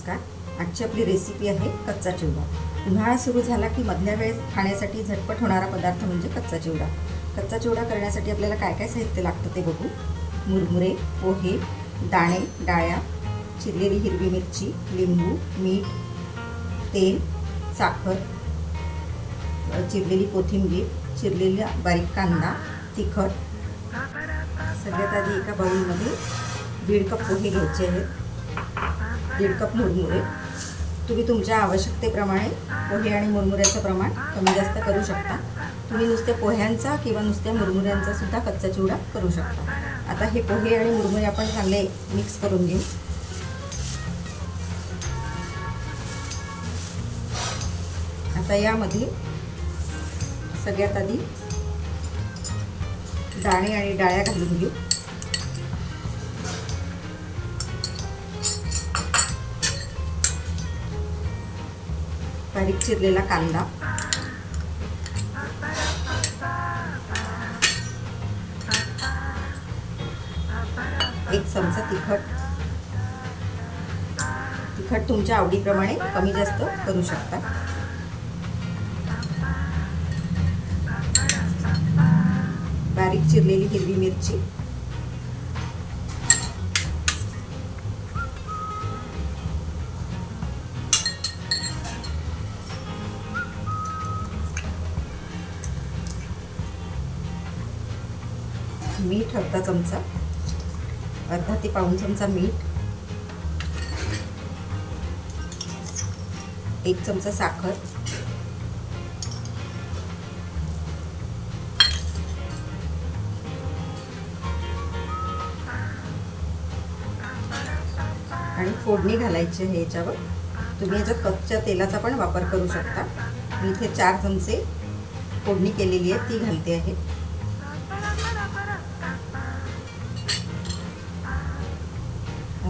नमस्कार. आजची आपली रेसिपी आहे कच्चा चिवडा. उन्हाळा सुरू झाला की मधल्या वेळेस खाण्यासाठी झटपट होणारा पदार्थ म्हणजे कच्चा चिवडा. कच्चा चिवडा करण्यासाठी आपल्याला काय काय साहित्य लागतं ते बघू. मुरमुरे पोहे दाणे डाळ्या चिरलेली हिरवी मिरची लिंबू मीठ तेल साखर चिरलेली कोथिंबीर चिरलेला बारीक कांदा तिखट. सगळ्यात आधी एका बाऊलमध्ये दीड कप पोहे घ्यायचे आहेत. दीड कप मुरमुरे. तुम्ही तुमच्या आवश्यकतेप्रमाणे पोहे आणि मुरमुऱ्याचं प्रमाण कमी जास्त करू शकता. तुम्ही नुसत्या पोह्यांचा किंवा नुसत्या मुरमुऱ्यांचा सुद्धा कच्चा चिवडा करू शकता. आता हे पोहे आणि मुरमुरे आपण चांगले मिक्स करून घेऊ. आता यामध्ये सगळ्यात आधी दाणे आणि डाळ्या घालून घेऊ. बारीक चिरलेला कांदा. एक चमचा तिखट. तिखट तुमच्या आवडीप्रमाणे कमी जास्त करू शकता. बारीक चिरलेली हिरवी मिरची. मीठ अर्धा चमचा. अर्धा ते पाऊन चमचा मीठ. एक चमचा साखर. आणि फोडणी घालायची आहे याच्यावर. तुम्ही याच्यात कच्च्या तेलाचा पण वापर करू शकता. मी इथे चार चमचे फोडणी केलेली आहे ती घालते आहे.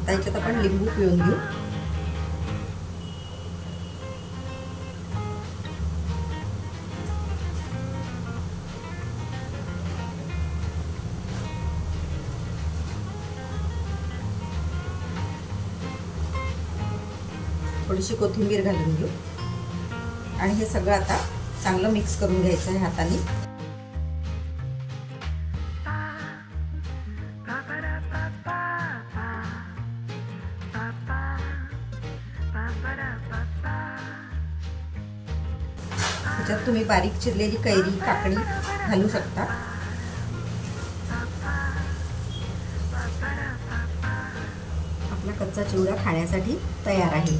आता याच्यात आपण लिंबू पिळून घेऊ. थोडीशी कोथिंबीर घालून घेऊ. आणि हे सगळं आता चांगलं मिक्स करून घ्यायचं आहे हाताने. त्याच्यात तुम्ही बारीक चिरलेली कैरी काकडी घालू शकता. आपला कच्चा चिवडा खाण्यासाठी तयार आहे.